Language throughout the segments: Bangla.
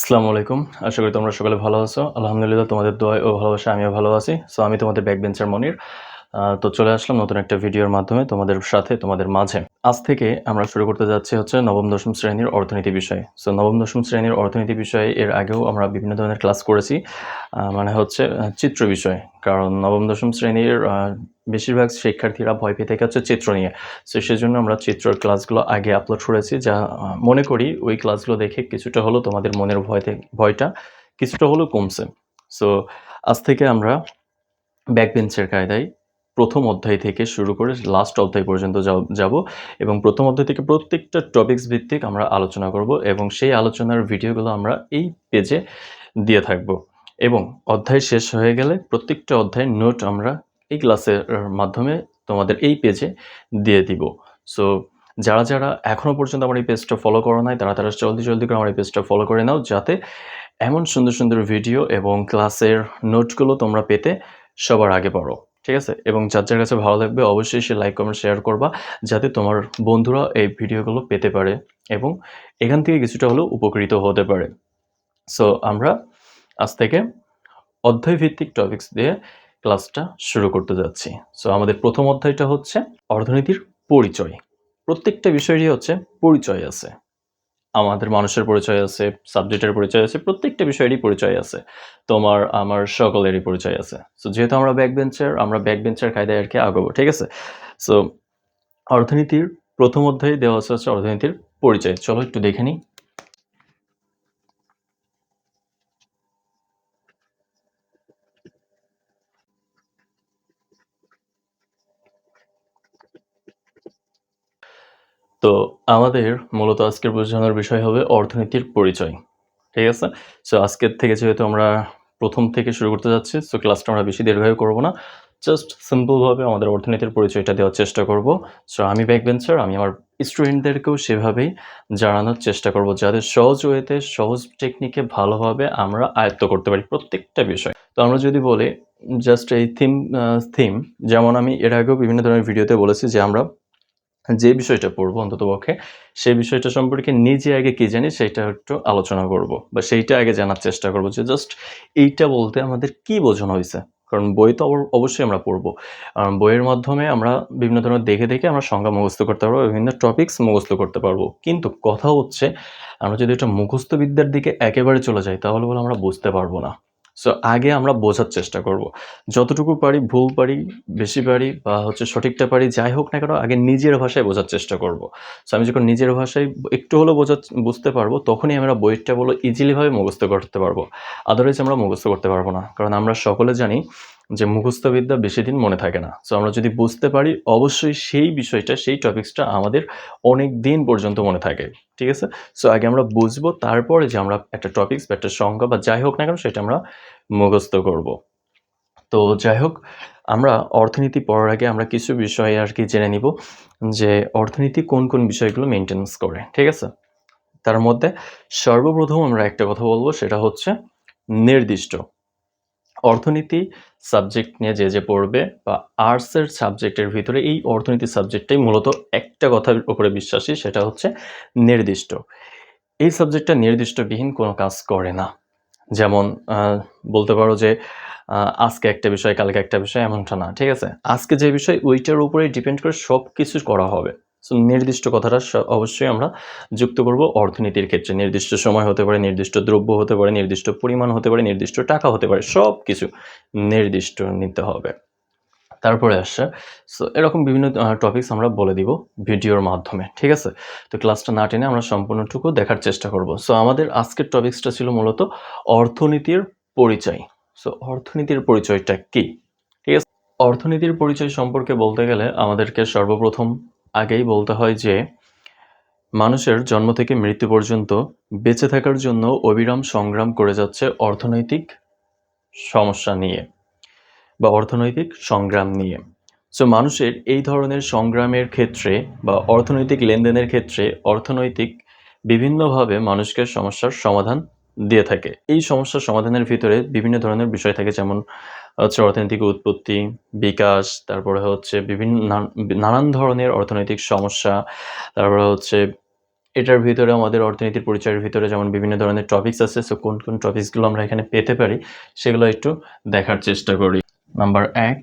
আসসালামু আলাইকুম। আশা করি তোমরা সকালে ভালো আছো। আলহামদুলিল্লাহ তোমাদের দোয়া ও ভালোবাসা আমিও ভালো আছি। সো আমি তোমাদের ব্যাক বেঞ্চার মনির। তো চলে আসলাম নতুন একটা ভিডিওর মাধ্যমে তোমাদের সাথে, তোমাদের মাঝে। আজ থেকে আমরা শুরু করতে যাচ্ছি হচ্ছে নবম, দশম শ্রেণির অর্থনীতি বিষয়। সো নবম, দশম শ্রেণির অর্থনীতি বিষয়ে এর আগেও আমরা বিভিন্ন ধরনের ক্লাস করেছি মানে হচ্ছে চিত্র বিষয়। কারণ নবম, দশম শ্রেণির বেশিরভাগ শিক্ষার্থীরা ভয় পেয়ে থাকে হচ্ছে চিত্র নিয়ে। সো সেজন্য আমরা চিত্রের ক্লাসগুলো আগে আপলোড করেছি, যা মনে করি ওই ক্লাসগুলো দেখে কিছুটা হলেও তোমাদের মনের ভয় ভয়টা কিছুটা হলেও কমছে। সো আজ থেকে আমরা ব্যাকবেঞ্চের কায়দায় প্রথম অধ্যায় থেকে শুরু করে লাস্ট অধ্যায় পর্যন্ত যাব এবং প্রথম অধ্যায় থেকে প্রত্যেকটা টপিক্স ভিত্তিক আমরা আলোচনা করব এবং সেই আলোচনার ভিডিওগুলো আমরা এই পেজে দিয়ে থাকব। এবং অধ্যায় শেষ হয়ে গেলে প্রত্যেকটা অধ্যায়ের নোট আমরা এই ক্লাসের মাধ্যমে তোমাদের এই পেজে দিয়ে দিব। সো যারা যারা এখনও পর্যন্ত আমার এই পেজটা ফলো করো নাই, তারা তারা জলদি জলদি করে আমার এই পেজটা ফলো করে নাও যাতে এমন সুন্দর সুন্দর ভিডিও এবং ক্লাসের নোটগুলো তোমরা পেতে সবার আগে পড়ো ঠিক আছে? এবং যার যার কাছে ভালো লাগবে অবশ্যই সে লাইক কমেন্ট শেয়ার করবা যাতে তোমার বন্ধুরা এই ভিডিওগুলো পেতে পারে এবং এখান থেকে কিছুটা হলেও উপকৃত হতে পারে। সো আমরা আজ থেকে অধ্যায় ভিত্তিক টপিকস দিয়ে ক্লাসটা শুরু করতে যাচ্ছি। সো আমাদের প্রথম অধ্যায়টা হচ্ছে অর্থনীতির পরিচয়। প্রত্যেকটা বিষয়েরই হচ্ছে পরিচয় আছে। আমাদের মানুষের পরিচয় আছে সাবজেক্টের পরিচয় আছে, প্রত্যেকটা বিষয়েরই পরিচয় আছে। তোমার, আমার সকলেরই পরিচয় আছে। সো যেহেতু আমরা ব্যাক বেঞ্চার আমরা ব্যাক বেঞ্চার কায়দায় আর কি আগাবো, ঠিক আছে? সো অর্থনীতির প্রথম অধ্যায়ে দেওয়া আছে হচ্ছে অর্থনীতির পরিচয়। চলো একটু দেখে নিই। তো আমাদের মূলত আজকের বোঝানোর বিষয় হবে অর্থনীতির পরিচয়, ঠিক আছে? সো আজকের থেকে যেহেতু আমরা প্রথম থেকে শুরু করতে যাচ্ছি সো ক্লাসটা আমরা বেশি দীর্ঘায়ু করব না। জাস্ট সিম্পলভাবে আমাদের অর্থনীতির পরিচয়টা দেওয়ার চেষ্টা করব। সো আমি ব্যাক বেঞ্চার আমি আমার স্টুডেন্টদেরকেও সেভাবেই জানানোর চেষ্টা করব যাতে সহজ ওয়েতে, সহজ টেকনিকে ভালোভাবে আমরা আয়ত্ত করতে পারি প্রত্যেকটা বিষয়। তো আমরা যদি বলি জাস্ট এই থিম থিম যেমন আমি এর আগেও বিভিন্ন ধরনের ভিডিওতে বলেছি যে আমরা যে বিষয়টা পড়ব অন্তত পক্ষে, সেই বিষয়টা সম্পর্কে নিজে আগে কি জানি সেটা একটু আলোচনা করব বা সেইটা আগে জানার চেষ্টা করব যে জাস্ট এইটা বলতে আমাদের কি বোঝানো হয়েছে? কারণ বই তো অবশ্যই আমরা পড়ব। বইয়ের মাধ্যমে আমরা বিভিন্ন ধরনের দেখে দেখে আমরা সংজ্ঞা মুখস্থ করতে পারব, বিভিন্ন টপিকস মুখস্থ করতে পারব। কিন্তু কথা হচ্ছে, আমরা যদি এটা মুখস্থ বিদ্যার দিকে একেবারে চলে যাই, তাহলে বলে আমরা বুঝতে পারব না। সো আগে আমরা বোঝার চেষ্টা করব। যতটুকু পারি, ভুল পারি, বেশি পারি বা হচ্ছে সঠিকটা পারি, যাই হোক না কেন, আগে নিজের ভাষায় বোঝার চেষ্টা করব। সো আমি যখন নিজের ভাষায় একটু হলেও বোঝা, বুঝতে পারব, তখনই আমরা বইটা বলো ইজিলিভাবে মুখস্থ করতে পারব। আদারওয়াইজ আমরা মুখস্থ করতে পারব না। কারণ আমরা সকলে জানি যে মুখস্থবিদ্যা বেশি দিন মনে থাকে না। সো আমরা যদি বুঝতে পারি, অবশ্যই সেই বিষয়টা, সেই টপিক্সটা আমাদের অনেক দিন পর্যন্ত মনে থাকে। ঠিক আছে? সো আগে আমরা বুঝব, তারপরে যে আমরা একটা টপিক্স বা একটা সংখ্যা বা যাই হোক না কেন সেটা আমরা মুখস্থ করব। তো যাই হোক, আমরা অর্থনীতি পড়ার আগে আমরা কিছু বিষয়ে আর কি জেনে নিব, যে অর্থনীতি কোন কোন বিষয়গুলো মেনটেন্স করে। ঠিক আছে? তার মধ্যে সর্বপ্রথম আমরা একটা কথা বলব, সেটা হচ্ছে নির্দিষ্ট। অর্থনীতি সাবজেক্ট নিয়ে যে যে পড়বে বা আর্টসের সাবজেক্টের ভিতরে এই অর্থনীতি সাবজেক্টটাই মূলত একটা কথার উপরে বিশ্বাসী, সেটা হচ্ছে নির্দিষ্ট। এই সাবজেক্টটা নির্দিষ্টবিহীন কোনো কাজ করে না। যেমন বলতে পারো যে আজকে একটা বিষয়, কালকে একটা বিষয়, এমনটা না, ঠিক আছে? আজকে যে বিষয়, ওইটার উপরে ডিপেন্ড করে সব কিছু করা হবে। সো নির্দিষ্ট কথাটা অবশ্যই আমরা যুক্ত করব। অর্থনীতির ক্ষেত্রে নির্দিষ্ট সময় হতে পারে, নির্দিষ্ট দ্রব্য হতে পারে, নির্দিষ্ট পরিমাণ হতে পারে, নির্দিষ্ট টাকা হতে পারে সব কিছু নির্দিষ্ট নিতে হবে। তারপরে আসছে সো এরকম বিভিন্ন টপিকস আমরা বলে দিব ভিডিওর মাধ্যমে, ঠিক আছে? তো ক্লাসটা না টেনে আমরা সম্পূর্ণটুকু দেখার চেষ্টা করব। সো আমাদের আজকের টপিকসটা ছিল মূলত অর্থনীতির পরিচয়। সো অর্থনীতির পরিচয়টা কি? ঠিক আছে? অর্থনীতির পরিচয় সম্পর্কে বলতে গেলে আমাদেরকে সর্বপ্রথম আগেই বলতে হয় যে, মানুষের জন্ম থেকে মৃত্যু পর্যন্ত বেঁচে থাকার জন্য অবিরাম সংগ্রাম করে যাচ্ছে অর্থনৈতিক সমস্যা নিয়ে বা অর্থনৈতিক সংগ্রাম নিয়ে। সো মানুষের এই ধরনের সংগ্রামের ক্ষেত্রে বা অর্থনৈতিক লেনদেনের ক্ষেত্রে অর্থনৈতিক বিভিন্নভাবে মানুষকে সমস্যার সমাধান দিয়ে থাকে। এই সমস্যার সমাধানের ভিতরে বিভিন্ন ধরনের বিষয় থাকে, যেমন হচ্ছে অর্থনৈতিক উৎপত্তি, বিকাশ, তারপরে হচ্ছে বিভিন্ন নান- নানান ধরনের অর্থনৈতিক সমস্যা, তারপরে হচ্ছে এটার ভিতরে আমাদের অর্থনীতির পরিচয়ের ভিতরে যেমন বিভিন্ন ধরনের টপিক্স আছে সো কোন কোন টপিকসগুলো আমরা এখানে পেতে পারি, সেগুলো একটু দেখার চেষ্টা করি। নাম্বার এক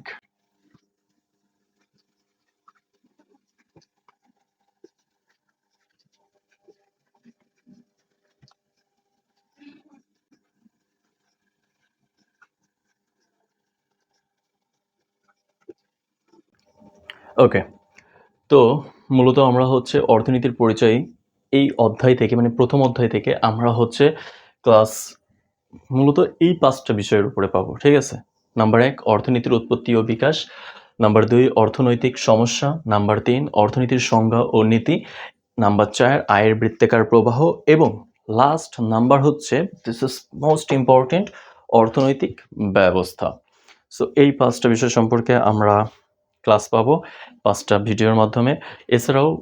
ওকে তো মূলত আমরা হচ্ছে অর্থনীতির পরিচয় এই অধ্যায় থেকে মানে প্রথম অধ্যায় থেকে আমরা হচ্ছে ক্লাস মূলত এই পাঁচটা বিষয়ের উপরে পাবো, ঠিক আছে? নাম্বার এক, অর্থনীতির উৎপত্তি ও বিকাশ। নাম্বার দুই, অর্থনৈতিক সমস্যা। নাম্বার তিন, অর্থনীতির সংজ্ঞা ও নীতি। নাম্বার চার, আয়ের বৃত্তাকার প্রবাহ। এবং লাস্ট নাম্বার হচ্ছে দিস ইজ মোস্ট ইম্পর্টেন্ট অর্থনৈতিক ব্যবস্থা। সো এই পাঁচটা বিষয় সম্পর্কে আমরা ক্লাস পাবো পাঁচটা ভিডিওর মাধ্যমে। এছাড়াও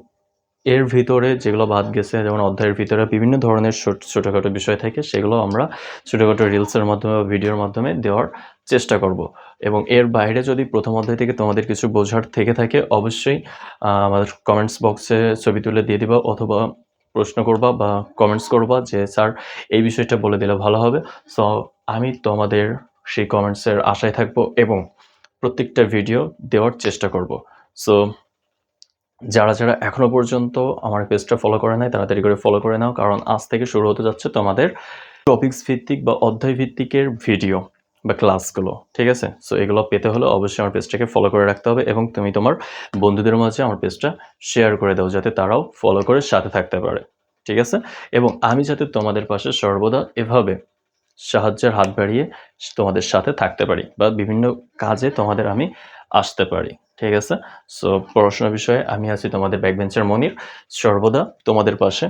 এর ভিতরে যেগুলো বাদ গেছে, যেমন অধ্যায়ের ভিতরে বিভিন্ন ধরনের ছোট- ছোটোখাটো বিষয় থাকে, সেগুলো আমরা ছোটোখাটো রিলসের মাধ্যমে বা ভিডিওর মাধ্যমে দেওয়ার চেষ্টা করব। এবং এর বাইরে যদি প্রথম অধ্যায় থেকে তোমাদের কিছু বোঝার থেকে থাকে, অবশ্যই আমাদের কমেন্টস বক্সে ছবি তুলে দিয়ে দিবা অথবা প্রশ্ন করবা বা কমেন্টস করবা যে, স্যার, এই বিষয়টা বলে দিলে ভালো হবে। সো আমি তোমাদের সেই কমেন্টসের আশায় থাকব এবং প্রত্যেকটা ভিডিও দেওয়ার চেষ্টা করব। সো যারা যারা এখনও পর্যন্ত আমার পেজটা ফলো করে নাই তাড়াতাড়ি করে ফলো করে নাও, কারণ আজ থেকে শুরু হতে যাচ্ছে তোমাদের টপিকস ভিত্তিক বা অধ্যায় ভিত্তিকের ভিডিও বা ক্লাসগুলো ঠিক আছে? সো এগুলো পেতে হলে অবশ্যই আমার পেজটাকে ফলো করে রাখতে হবে এবং তুমি তোমার বন্ধুদের মাঝে আমার পেজটা শেয়ার করে দাও, যাতে তারাও ফলো করে সাথে থাকতে পারে, ঠিক আছে? এবং আমি যাতে তোমাদের পাশে সর্বদা এভাবে সাহায্যের হাত বাড়িয়ে তোমাদের সাথে থাকতে পারি বা বিভিন্ন কাজে তোমাদের আমি আসতে পারি, ঠিক আছে? সো পড়াশোনা বিষয়ে আমি আছি তোমাদের ব্যাকবেঞ্চার মনির। সর্বদা তোমাদের পাশে